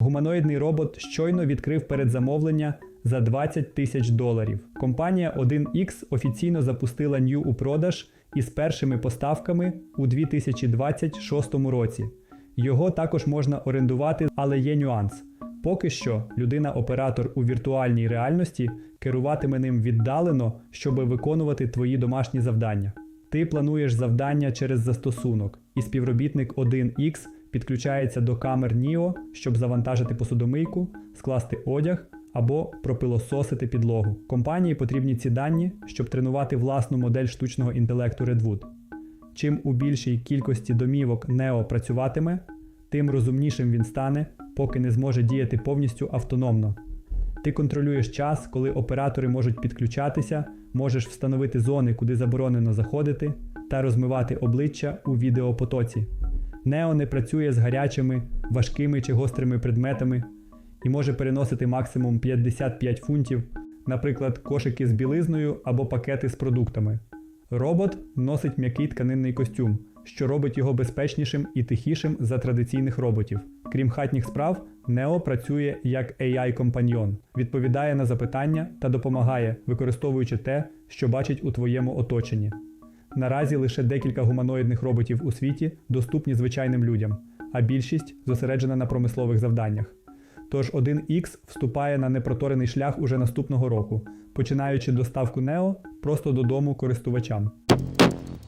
Гуманоїдний робот щойно відкрив передзамовлення за 20 тисяч доларів. Компанія 1X офіційно запустила New у продаж із першими поставками у 2026 році. Його також можна орендувати, але є нюанс. Поки що людина-оператор у віртуальній реальності керуватиме ним віддалено, щоб виконувати твої домашні завдання. Ти плануєш завдання через застосунок, і співробітник 1X підключається до камер NIO, щоб завантажити посудомийку, скласти одяг або пропилососити підлогу. Компанії потрібні ці дані, щоб тренувати власну модель штучного інтелекту Redwood. Чим у більшій кількості домівок Neo працюватиме, тим розумнішим він стане, поки не зможе діяти повністю автономно. Ти контролюєш час, коли оператори можуть підключатися, можеш встановити зони, куди заборонено заходити, та розмивати обличчя у відеопотоці. Нео не працює з гарячими, важкими чи гострими предметами і може переносити максимум 55 фунтів, наприклад, кошики з білизною або пакети з продуктами. Робот носить м'який тканинний костюм, що робить його безпечнішим і тихішим за традиційних роботів. Крім хатніх справ, Нео працює як AI-компаньйон, відповідає на запитання та допомагає, використовуючи те, що бачить у твоєму оточенні. Наразі лише декілька гуманоїдних роботів у світі доступні звичайним людям, а більшість зосереджена на промислових завданнях. Тож 1X вступає на непроторений шлях уже наступного року, починаючи доставку Нео просто додому користувачам.